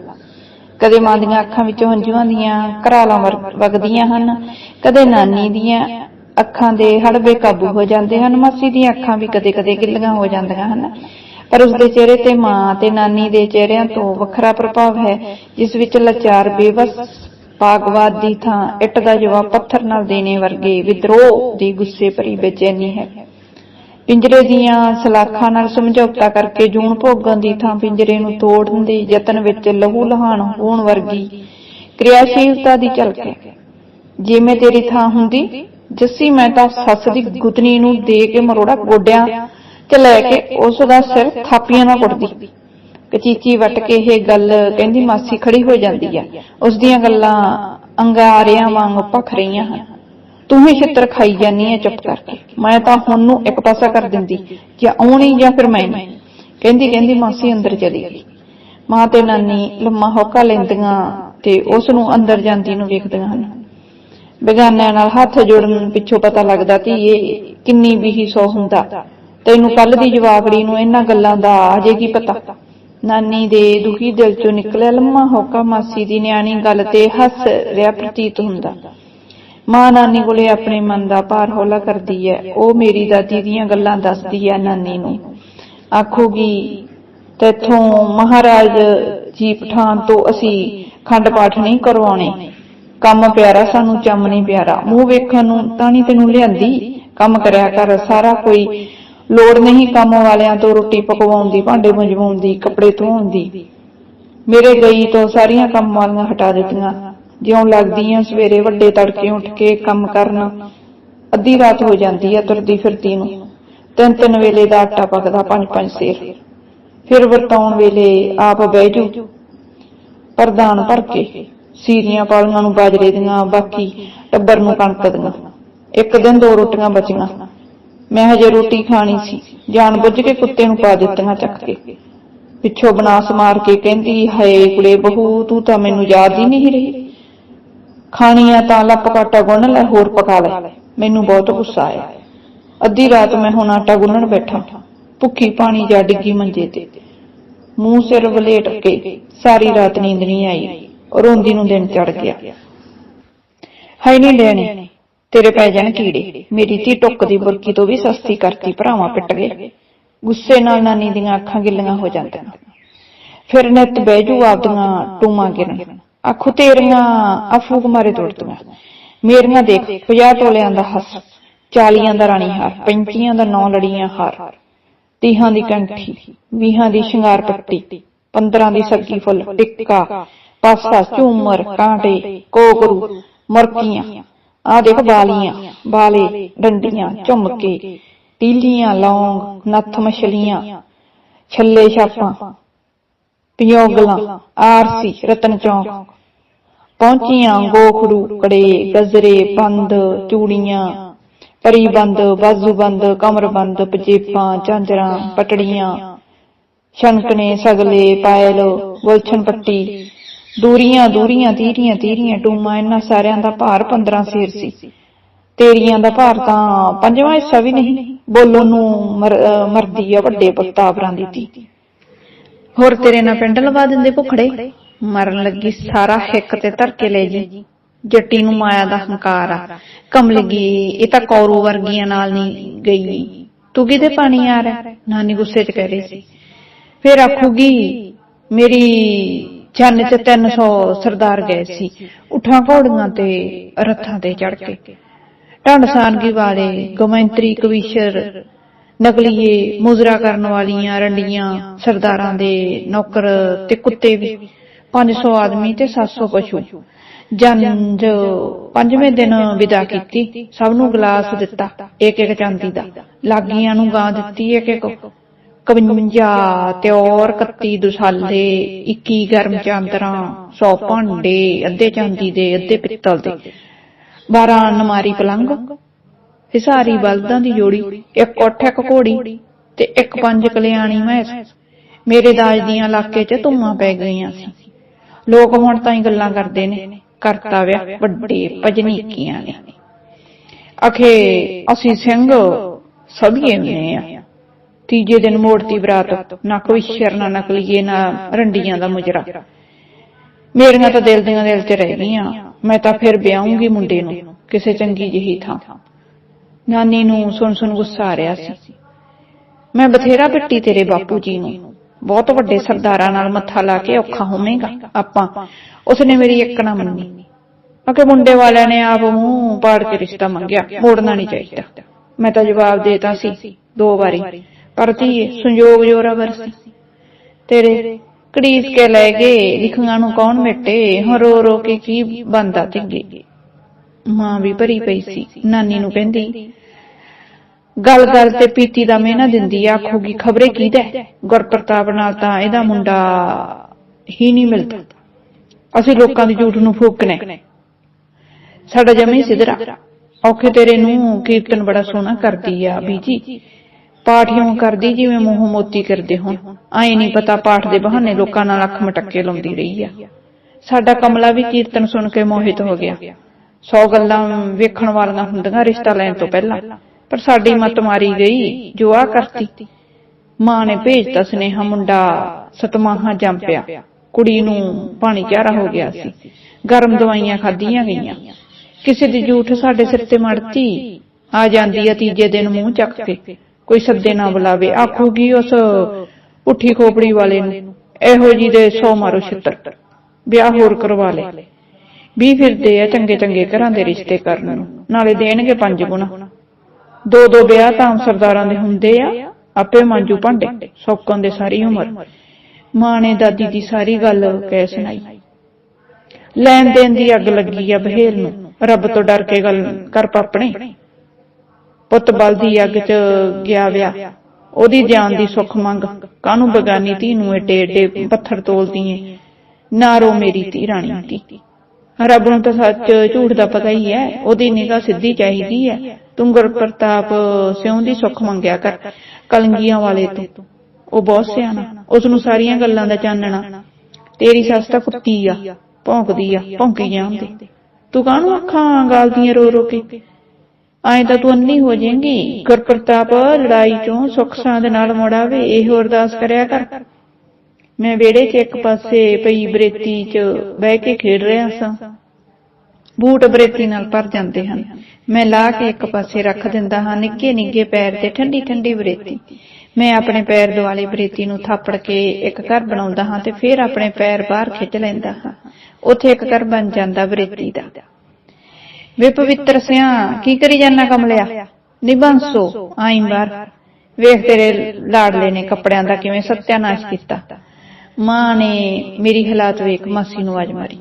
ਕਦੇ ਮਾਂ ਦੀਆਂ ਅੱਖਾਂ ਵਿੱਚੋਂ ਹੰਝੂਆਂ ਦੀਆਂ ਘਰਾਲਾਂ ਵਰ- ਵਗਦੀਆਂ ਹਨ, ਕਦੇ ਨਾਨੀ ਦੀਆਂ ਅੱਖਾਂ ਦੇ ਹੜਬੇ ਕਾਬੂ ਹੋ ਜਾਂਦੇ ਹਨ, ਮਾਸੀ ਦੀਆਂ ਅੱਖਾਂ ਵੀ ਕਦੇ-ਕਦੇ ਗਿੱਲੀਆਂ ਹੋ ਜਾਂਦੀਆਂ ਹਨ। ਪਰ ਉਸਦੇ ਚਿਹਰੇ ਤੇ ਮਾਂ ਤੇ ਨਾਨੀ ਦੇ ਚਿਹਰਿਆਂ ਤੋਂ ਵੱਖਰਾ ਪ੍ਰਭਾਵ ਹੈ, ਜਿਸ ਵਿੱਚ ਲਾਚਾਰ, ਬੇਵਸ ਪਾਗਵਾਦ ਦੀ ਥਾਂ, ਇੱਟ ਦਾ ਜਵਾਬ ਪੱਥਰ ਨਾਲ ਦੇਣੇ ਵਰਗੇ ਵਿਦਰੋਹ ਦੀ ਗੁੱਸੇ ਭਰੀ ਬੇਚੈਨੀ ਹੈ। ਪਿੰਜਰੇ ਦੀਆਂ ਸਲਾਖਾਂ ਨਾਲ ਸਮਝੌਤਾ ਕਰਕੇ ਜੂਨ ਭੋਗਣ ਦੀ ਥਾਂ ਪਿੰਜਰੇ ਨੂੰ ਤੋੜਨ ਦੇ ਯਤਨ ਵਿੱਚ ਲਹੂ ਲਹਾਨ ਹੋਣ ਵਰਗੀ ਕਿਰਿਆਸ਼ੀਲਤਾ ਦੀ ਝਲਕ ਹੈ। ਜੇ ਤੇਰੀ ਥਾਂ ਹੁੰਦੀ, ਜੱਸੀ ਮੈਂ ਤਾਂ ਸੱਸ ਦੀ ਗੁੱਤਨੀ ਨੂੰ ਦੇ ਕੇ ਮਰੋੜਾ ਗੋਡਿਆਂ ਤੇ ਲੈ ਕੇ ਉਸ ਦਾ ਸਿਰ ਥਾਪੀਆਂ ਨਾਲ ਕੁੱਟਦੀ। ਕਚੀਚੀ ਵਟ ਕੇ ਇਹ ਗੱਲ ਕਹਿੰਦੀ ਮਾਸੀ ਖੜੀ ਹੋ ਜਾਂਦੀ ਆ। ਉਸ ਦੀਆਂ ਗੱਲਾਂ ਅੰਗਾਰਿਆਂ ਵਾਂਗ ਭਖ ਰਹੀਆਂ ਹਨ। ਤੂੰ ਹੀ ਛਿੱਤਰ ਖਾਈ ਜਾਨੀ ਹੈ ਚੁੱਪ ਕਰਕੇ। ਮੈਂ ਤਾਂ ਹੁਣ ਨੂੰ ਇੱਕ ਪਾਸਾ ਕਰ ਦਿੰਦੀ ਜਾਂ ਆਉਣੀ ਜਾਂ ਫਿਰ ਮੈਂ ਕਹਿੰਦੀ ਕਹਿੰਦੀ ਮਾਸੀ ਅੰਦਰ ਚਲੀ ਗਈ। ਮਾਂ ਤੇ ਨਾਨੀ ਲੰਮਾ ਹੋਕਾ ਲੈਂਦੀਆਂ ਤੇ ਉਸ ਨੂੰ ਅੰਦਰ ਜਾਂਦੀ ਨੂੰ ਵੇਖਦੀਆਂ ਹਨ। ਬੇਗਾਨਿਆਂ ਨਾਲ ਹੱਥ ਜੋੜਨ ਪਿੱਛੋਂ ਪਤਾ ਲੱਗਦਾ ਕਿ ਇਹ ਕਿੰਨੀ ਵੀ ਸੋ ਹੁੰਦਾ। ਤੈਨੂੰ ਕੱਲ ਦੀ ਜਵਾਬੜੀ ਨੂੰ ਇਹਨਾਂ ਗੱਲਾਂ ਦਾ ਅਜੇ ਕੀ ਪਤਾ। ਨਾਨੀ ਦੇ ਦੁਖੀ ਦਿਲ ਚੋਂ ਨਿਕਲਿਆ ਲੰਮਾ ਹੋਕਾ ਮਾਸੀ ਦੀ ਨਿਆਣੀ ਗੱਲ ਤੇ ਹੱਸ ਰਿਹਾ ਪ੍ਰਤੀਤ ਹੁੰਦਾ। ਮਾਂ ਨਾਨੀ ਕੋਲੇ ਆਪਣੇ ਮਨ ਦਾ ਭਾਰ ਹੌਲਾ ਕਰਦੀ ਹੈ ਉਹ ਮੇਰੀ ਦਾਦੀ ਦੀਆਂ ਗੱਲਾਂ ਦੱਸਦੀ ਹੈ ਨਾਨੀ ਨੂੰ। ਆਖੂਗੀ ਤੇਥੋਂ ਮਹਾਰਾਜ ਜੀ ਪਠਾਨ ਤੋਂ ਅਸੀਂ ਖੰਡ ਪਾਠ ਨਹੀਂ ਕਰਵਾਉਣੇ। ਕੰਮ ਪਿਆਰਾ, ਸਾਨੂੰ ਚੰਮ ਨਹੀਂ ਪਿਆਰਾ। ਮੂੰਹ ਵੇਖਣ ਨੂੰ ਤਾਂ ਨਹੀਂ ਤੈਨੂੰ ਲਿਆਂਦੀ? ਕੰਮ ਕਰਿਆ ਕਰ, ਸਾਰਾ ਕੋਈ ਲੋੜ ਨਹੀਂ ਕੰਮ ਵਾਲਿਆਂ ਤੋਂ ਰੋਟੀ ਪਕਵਾਉਣ ਦੀ, ਭਾਂਡੇ ਮੰਜਵਾਉਣ ਦੀ, ਕੱਪੜੇ ਧੋਣ ਦੀ। ਮੇਰੇ ਗਈ ਤੋਂ ਸਾਰੀਆਂ ਕੰਮ ਵਾਲੀਆਂ ਹਟਾ ਦਿੱਤੀਆਂ। ਜਿਉਂ ਲੱਗਦੀਆਂ ਸਵੇਰੇ ਵੱਡੇ ਤੜਕੇ ਉੱਠ ਕੇ ਕੰਮ ਕਰਨ, ਅੱਧੀ ਰਾਤ ਹੋ ਜਾਂਦੀ ਆ ਤੁਰਦੀ ਫਿਰਦੀ ਨੂੰ। ਤਿੰਨ ਤਿੰਨ ਵੇਲੇ ਦਾ ਆਟਾ ਪਕਦਾ, ਪੰਜ ਪੰਜ ਸੇਰ। ਫਿਰ ਵਰਤਾਉਣ ਵੇਲੇ ਆਪ ਬਹਿ ਜੂ ਪ੍ਰਦਾਨ ਭਰ ਕੇ ਸੀਰੀਆਂ ਪਾਲੀਆਂ ਨੂੰ ਬਾਜਰੇ ਦੀਆਂ, ਬਾਕੀ ਟੱਬਰ ਨੂੰ ਕਣਕ ਦੀਆਂ। ਇੱਕ ਦਿਨ ਦੋ ਰੋਟੀਆਂ ਬਚੀਆਂ। ਮੈਂ ਹਜੇ ਰੋਟੀ ਖਾਣੀ ਸੀ। ਜਾਣ ਬੁੱਝ ਕੇ ਕੁੱਤੇ ਨੂੰ ਪਾ ਦਿੱਤੀਆਂ ਚੱਕ ਕੇ। ਪਿੱਛੋਂ ਬਨਾਸ ਮਾਰ ਕੇ ਕਹਿੰਦੀ, ਹਾਏ ਕੁੜੇ ਬਹੂ, ਤੂੰ ਤਾਂ ਮੈਨੂੰ ਯਾਦ ਹੀ ਨਹੀਂ ਰਹੀ। ਖਾਣੀਆਂ ਤਾਂ ਲੱਪ ਕਾਟਾ ਗੁੰਨ ਲੈ, ਹੋਰ ਪਕਾ ਲੈ। ਮੈਨੂੰ ਬਹੁਤ ਗੁੱਸਾ ਆਇਆ। ਅੱਧੀ ਰਾਤ ਮੈਂ ਹੁਣ ਆਟਾ ਗੁੰਨਣ ਬੈਠਾ। ਭੁੱਖੀ ਪਾਣੀ ਜਾ ਡਿੱਗੀ ਮੰਜੇ ਤੇ। ਮੂੰਹ ਸਿਰ ਵਲੇਟ ਕੇ ਸਾਰੀ ਰਾਤ ਨੀਂਦ ਨਹੀਂ ਆਈ। ਰੋਂਦੀ ਨੂੰ ਦਿਨ ਚੜ ਗਿਆ। ਹਾਈ ਨਹੀਂ ਲੈਣੇ ਤੇਰੇ ਪੈ ਜਾਣ ਕੀੜੇ। ਮੇਰੀ ਧੀ ਟੁੱਕ ਦੀ ਬੁਰਕੀ ਤੋਂ ਵੀ ਸਸਤੀ ਕਰਤੀ, ਭਰਾਵਾਂ ਪਿੱਟ ਗਏ। ਗੁੱਸੇ ਨਾਲ ਨਾਨੀ ਦੀਆਂ ਅੱਖਾਂ ਗਿੱਲੀਆਂ ਹੋ ਜਾਂਦੀਆਂ। ਫਿਰ ਨਿੱਤ ਬਹਿਜੂ ਆਪਦੀਆਂ ਟੂਮਾਂ ਗਿਰਨ। ਆਖੂ ਤੇਰੀਆਂ ਅਫੂਕ ਮਾਰੇ ਤੋੜਦੀਆਂ ਮੇਰੀਆਂ ਦੇਖ 50 ਤੋਲਿਆਂ ਦਾ ਹੱਸ 40 ਦਾ ਰਾਣੀ ਹਾਰ 35 ਦਾ ਨੌ ਲੜੀਆਂ ਹਾਰ। ਤੀਹਾਂ ਦੀ ਕੰਠੀ, ਵੀਹਾਂ ਦੀ ਸ਼ਿੰਗਾਰ ਪੱਟੀ 15 ਦੀ ਸੱਗੀ ਫੁੱਲ, ਟਿੱਕਾ, ਪਾਸਾ, ਝੂਮਰ, ਕਾਂਟੇ, ਕੋਕਰੂ, ਮਰਕੀਆਂ। ਆ ਦੇਖ ਬਾਲੀਆਂ ਬਾਲੇ ਡੰਡੀਆਂ ਝੁਮਕੇ ਟੀਲੀਆਂ ਲੌਂਗ ਨੱਥ ਮਛਲੀਆਂ ਛੱਲੇ ਛਾਪਾਂ ਪਿਓਗਲਾਂ ਆਰਸੀ ਰਤਨ ਚੌਂਕ ਪਹੁੰਚੀਆਂ ਗੋਖੜੂ ਕੜੇ ਗਜਰੇ ਬੰਦ ਚੂੜੀਆਂ ਪਰੀ ਬੰਦ ਬਾਜ਼ੂ ਬੰਦ ਕਮਰ ਬੰਦ ਪਜੇਪਾਂ ਝਾਂਜਰਾਂ ਪਟੜੀਆਂ ਛਣਕਣੇ ਸਗਲੇ ਪਾਇਲ ਗੁਲਛਣ ਪੱਟੀ ਦੂਰੀਆਂ ਦੂਰੀਆਂ, ਤੀਰੀਆਂ ਤੀਰੀਆਂ, ਟੂਮਾ, ਇਹਨਾਂ ਸਾਰਿਆਂ ਦਾ ਭਾਰ 15 ਸੇਰ ਸੀ। ਤੇਰੀਆਂ ਦਾ ਭਾਰ ਤਾਂ ਪੰਜਵਾਂ ਹਿੱਸਾ ਵੀ ਨਹੀਂ ਬੋਲਣ ਨੂੰ ਮਰਦੀ ਆ ਵੱਡੇ ਬਖਤਾਵਰਾਂ ਦੀ ਧੀ। ਹੋਰ ਤੇਰੇ ਨਾਲ ਪਿੰਡ ਲਵਾ ਦਿੰਦੇ ਭੁਖੜੇ? ਮਰਨ ਲੱਗੀ ਸਾਰਾ ਹਿੱਕ ਤੇ ਧਰ ਕੇ ਲੈ ਜੀ। ਜੱਟੀ ਨੂੰ ਮਾਇਆ ਦਾ ਹੰਕਾਰ ਆ। ਕਮਲਗੀ ਇਹ ਤਾਂ ਕੌਰੂ ਵਰਗੀਆਂ ਨਾਲ ਨਹੀਂ ਗਈ। ਤੂੰ ਕਿਤੇ ਪਾਣੀ ਆ ਰਿਹਾ? ਨਾਨੀ ਗੁੱਸੇ 'ਚ ਕਹਿ ਰਹੀ ਸੀ। ਫਿਰ ਆਖੂਗੀ, ਮੇਰੀ ਚੰਨ 'ਚ 300 ਸਰਦਾਰ ਗਏ ਸੀ। ਉਠਾਂ ਘੋੜੀਆਂ ਤੇ ਰੱਥਾਂ ਤੇ ਚੜ ਕੇ। ਢੰਡ ਵਾਲੇ ਗਮੰਤਰੀ ਕਵੀਸ਼ਰ, ਨਕਲੀਏ ਮੁਜ਼ਰਾ ਕਰਨ ਵਾਲੀਆਂ ਰੰਡੀਆਂ ਸਰਦਾਰਾਂ ਦੇ ਨੌਕਰ ਤੇ ਕੁੱਤੇ ਵੀ। 500 ਆਦਮੀ ਤੇ 700 ਪਸ਼ੂ। ਜੰਜ ਪੰਜਵੇਂ ਦਿਨ ਵਿਦਾ ਕੀਤੀ। ਸਭ ਨੂੰ ਗਲਾਸ ਦਿੱਤਾ ਇੱਕ ਇੱਕ ਚਾਂਦੀ ਦਾ। ਲਾਗੀਆਂ ਨੂੰ ਗਾਂ ਦਿੱਤੀ ਇੱਕ ਇੱਕ 51 ਤਿਉਰ 31 ਦੁਸਾਲੇ 21 ਗਰਮ ਚਾਂਦਰਾਂ 100 ਭਾਂਡੇ, ਅੱਧੇ ਚਾਂਦੀ ਦੇ, ਅੱਧੇ ਪਿੱਤਲ ਦੇ। 12 ਨਮਾਰੀ ਪਲੰਗ, ਹਿਸਾਰੀ ਬਲਦਾਂ ਦੀ ਜੋੜੀ, ਇੱਕ ਉੱਠ, ਇੱਕ ਘੋੜੀ ਤੇ ਇੱਕ ਪੰਜ ਕਲਿਆਣੀ ਮੈਸ। ਮੇਰੇ ਦਾਜ ਦੀਆਂ ਇਲਾਕੇ 'ਚ ਧੁੰਮਾਂ ਪੈ ਗਈਆਂ ਸੀ। ਲੋਕ ਹੁਣ ਤਾਂ ਹੀ ਗੱਲਾਂ ਕਰਦੇ ਨੇ, ਕਰਤਾ ਵਿਆ ਵੱਡੇ ਭਜਨੀਕੀਆਂ ਨੇ। ਅਖੇ, ਅਸੀਂ ਸਿੰਘ ਸਭੀਏ ਨੇ ਆ। ਤੀਜੇ ਦਿਨ ਮੋੜਤੀ ਬਰਾਤ, ਨਾ ਕੋਈ ਸ਼ਰ ਨਾ ਨਕਲੀਏ ਨਾ ਰੰਡੀਆਂ ਦਾ ਮੁਜਰਾ। ਮੇਰੀਆਂ ਤਾਂ ਦਿਲ ਦੀਆਂ ਦਿਲ 'ਚ ਰਹਿ ਗਈਆਂ। ਮੈਂ ਤਾਂ ਫਿਰ ਵਿਆਹੂੰਗੀ ਮੁੰਡੇ ਨੂੰ, ਕਿਸੇ ਚੰਗੀ ਜਿਹੀ ਥਾਂ। ਨਾਨੀ ਨੂੰ ਸੁਣ ਸੁਣ ਗੁੱਸਾ ਆ ਰਿਹਾ ਸੀ। ਮੈਂ ਬਥੇਰਾ ਪਿੱਟੀ ਤੇਰੇ ਬਾਪੂ ਜੀ ਨੂੰ। ਬਹੁਤ ਵੱਡੇ ਸਰਦਾਰਾਂ ਨਾਲ ਮੱਥਾ ਲਾ ਕੇ ਔਖਾ ਹੋਵੇਗਾ। ਆਪਾਂ, ਉਸਨੇ ਮੇਰੀ ਇੱਕ ਨਾ ਮੰਨੀ। ਅਕੇ ਮੁੰਡੇ ਵਾਲਿਆਂ ਨੇ ਆਪ ਮੂੰਹ ਪਾੜ ਕੇ ਰਿਸ਼ਤਾ ਮੰਗਿਆ, ਮੋੜਨਾ ਨਹੀਂ ਚਾਹੀਦਾ। ਮੈਂ ਤਾਂ ਜਵਾਬ ਦੇਤਾ ਸੀ, ਦੋ ਵਾਰੀ। ਪਰ ਧੀਏ ਸੰਜੋਗ ਜੋਰਾਵਰ ਤੇਰੇ ਕੜੀਸ ਕੇ ਲੈ ਗਏ, ਲਿਖੀਆਂ ਨੂੰ ਕੌਣ ਮਿਟੇ? ਹੁਣ ਰੋ ਰੋ ਕੇ ਕੀ ਬੰਦਾ ਧਿੱਗੇ ਮਾਂ ਵੀ ਭਰੀ ਪਈ ਸੀ, ਨਾਨੀ ਨੂੰ ਕਹਿੰਦੀ, ਗੱਲ ਗੱਲ ਤੇ ਪੀਤੀ ਦਾ ਮਿਹਨਾ ਦਿੰਦੀ, ਆਖੂਗੀ ਖਬਰੇ ਕਿਹਦਾ ਗੁਰਪ੍ਰਤਾਪ ਨਾਲ ਤਾਂ ਇਹਦਾ ਮੁੰਡਾ ਹੀ ਨਹੀਂ ਮਿਲਦਾ। ਅਸੀਂ ਲੋਕਾਂ ਦੀ ਝੂਠ ਨੂੰ ਫੂਕਨੇ ਸਾਡਾ ਜਮੀ ਸਿਧਰਾ। ਔਖੇ ਤੇਰੇ ਨੂੰ ਕੀਰਤਨ ਬੜਾ ਸੋਹਣਾ ਕਰਦੀ ਆ, ਬੀਜੀ। ਪਾਠ ਪਾਠਿयों ਕਰਦੀ ਜਿਵੇਂ ਮੂੰਹ ਮੋਤੀ ਕਰਦੇ ਹੋਣ? ਆਏ ਨਹੀਂ ਪਤਾ ਪਾਠ ਦੇ ਬਹਾਨੇ ਲੋਕਾਂ ਨਾਲ ਅੱਖ ਮਟੱਕੇ ਲਾਉਂਦੀ ਰਹੀ ਆ। ਸਾਡਾ ਕਮਲਾ ਵੀ ਕੀਰਤਨ ਸੁਣ ਕੇ ਮੋਹਿਤ ਹੋ ਗਿਆ। ਸੌ ਗੱਲਾਂ ਵੇਖਣ ਵਾਲੀਆਂ ਹੁੰਦੀਆਂ ਰਿਸ਼ਤਾ ਲੈਣ ਤੋਂ ਪਹਿਲਾਂ। ਪਰ ਸਾਡੀ ਮਤ ਮਾਰੀ ਗਈ, ਜੋ ਆ ਕਰਤੀ। ਮਾਂ ਨੇ ਭੇਜਤਾ ਸੁਨੇਹਾ, ਮੁੰਡਾ ਸਤਮਾਹਾਂ ਜੰਮ ਪਿਆ ਕੁੜੀ ਨੂੰ ਪਾਣੀ ਚਾਰਾ ਹੋ ਗਿਆ ਸੀ। ਗਰਮ ਦਵਾਈਆਂ ਖਾਧੀਆਂ ਗਈਆਂ। ਕਿਸੇ ਦੀ ਝੂਠ ਸਾਡੇ ਸਿਰ ਤੇ ਮੜਤੀ। ਆ ਜਾਂਦੀ ਆ ਤੀਜੇ ਦਿਨ ਮੂੰਹ ਚੱਕ ਕੇ। ਕੋਈ ਸੱਦੇ ਨਾ ਬੁਲਾਵੇ। ਆਖੂਗੀ ਉਸ ਪੁੱਠੀ ਖੋਪੜੀ ਵਾਲੇ ਨੂੰ, ਇਹੋ ਜੀ ਦੇ ਸੌ ਮਾਰੋ ਛਿੱਤਰ। ਵਿਆਹ ਹੋਰ ਕਰਵਾ ਲੈ। ਵੀ ਫਿਰਦੇ ਆ ਚੰਗੇ ਚੰਗੇ ਘਰਾਂ ਦੇ ਰਿਸ਼ਤੇ ਕਰਨ ਨੂੰ। ਨਾਲੇ ਦੇਣਗੇ ਪੰਜ ਗੁਣਾ। ਦੋ ਦੋ ਵਿਆਹ ਤਾਂ ਸਰਦਾਰਾਂ ਦੇ ਹੁੰਦੇ ਆ। ਆਪੇ ਮਾਂਜੂ ਭਾਂਡੇ। ਸੌਕਾਂ ਦੇ ਸਾਰੀ ਉਮਰ। ਮਾਂ ਨੇ ਦਾਦੀ ਦੀ ਸਾਰੀ ਗੱਲ ਕਹਿ ਸੁਣਾਈ। ਲੈਣ ਦੇਣ ਦੀ ਅੱਗ ਲੱਗੀ ਆ ਬਹੇਲ ਨੂੰ। ਰੱਬ ਤੋਂ ਡਰ ਕੇ ਗੱਲ ਕਰ ਪਾਪਣੇ। ਪੁੱਤ ਬਲ ਦੀ ਅੱਗ 'ਚ ਗਿਆ ਵਿਆ। ਉਹਦੀ ਜਾਨ ਦੀ ਸੁੱਖ ਮੰਗ। ਕਾਹਨੂੰ ਬਗਾਨੀ ਧੀ ਨੂੰ ਏਡੇ ਏਡੇ ਪੱਥਰ ਤੋਲਦੀ ਏ? ਨਾ ਰੋ ਮੇਰੀ ਧੀ ਰਾਣੀ ਦੀ। ਰੱਬ ਨੂੰ ਤਾਂ ਸੱਚ ਝੂਠ ਦਾ ਪਤਾ ਹੀ ਹੈ। ਉਹਦੀ ਨਿਗਾਹ ਸਿੱਧੀ ਚਾਹੀਦੀ ਹੈ। ਤੂੰ ਗੁਰ ਪ੍ਰਤਾਪ ਸਿਉਂ ਦੀ ਸੁੱਖ ਮੰਗਿਆ ਕਰ, ਕਲੰਗੀਆਂ ਵਾਲੇ ਤੋਂ। ਉਹ ਬਹੁਤ ਸਿਆਣਾ। ਉਸ ਨੂੰ ਸਾਰੀਆਂ ਗੱਲਾਂ ਦਾ ਚਾਨਣਾ। ਤੇਰੀ ਸੱਸ ਤਾਂ ਕੁੱਤੀ ਆ, ਭੌਂਕਦੀ ਆ, ਭੌਂਕੀ ਜਾਂਦੀ। ਤੂੰ ਕਾਹਨੂੰ ਅੱਖਾਂ ਗਾਲਦੀਆਂ ਰੋ ਰੋ ਕੇ? ਆਏ ਤਾਂ ਤੂੰ ਅੰਨੀ ਹੋ ਜਾਏਂਗੀ। ਗੁਰਪ੍ਰਤਾਪ ਲੜਾਈ ਚੋਂ ਸੁੱਖ ਸਾਂਦ ਨਾਲ ਮੁੜਾਵੇ ਇਹੋ ਅਰਦਾਸ ਕਰਿਆ ਕਰ। ਮੈਂ ਵਿਹੜੇ 'ਚ ਇੱਕ ਪਾਸੇ ਪਈ ਬਰੇਤੀ 'ਚ ਬਹਿ ਕੇ ਖੇਡ ਰਿਹਾ ਸਾਂ। ਬੂਟ ਬਰੇਤੀ ਨਾਲ ਭਰ ਜਾਂਦੇ ਹਨ। ਮੈਂ ਲਾ ਕੇ ਇੱਕ ਪਾਸੇ ਰੱਖ ਦਿੰਦਾ ਹਾਂ ਨਿੱਕੇ ਨਿੱਗੇ ਪੈਰ ਤੇ ਠੰਡੀ ਠੰਡੀ ਬਰੇਤੀ। ਮੈਂ ਆਪਣੇ ਪੈਰ ਦੁਆਲੇ ਬਰੇਤੀ ਨੂੰ ਥਾਪੜ ਕੇ ਇੱਕ ਘਰ ਬਣਾਉਂਦਾ ਹਾਂ ਤੇ ਫਿਰ ਆਪਣੇ ਪੈਰ ਬਾਹਰ ਖਿੱਚ ਲੈਂਦਾ ਹਾਂ। ਉੱਥੇ ਇੱਕ ਘਰ ਬਣ ਜਾਂਦਾ ਬਰੇਤੀ ਦਾ। ਵੇ ਪਵਿੱਤਰ ਸਿਆ, ਕੀ ਕਰੀ ਜਾਨਾ ਕਮਲਿਆ? ਨਿਬੰਸੋ, ਆਈ ਬਾਹਰ। ਵੇਖ ਤੇਰੇ ਲਾੜਲੇ ਨੇ ਕੱਪੜਿਆਂ ਦਾ ਕਿਵੇਂ ਸਤਿਆਨਾਸ਼ ਕੀਤਾ। ਮਾਂ ਨੇ ਮੇਰੀ ਹਾਲਾਤ ਵੇਖ, ਮਾਸੀ ਨੂੰ ਆਜ ਮਾਰੀ।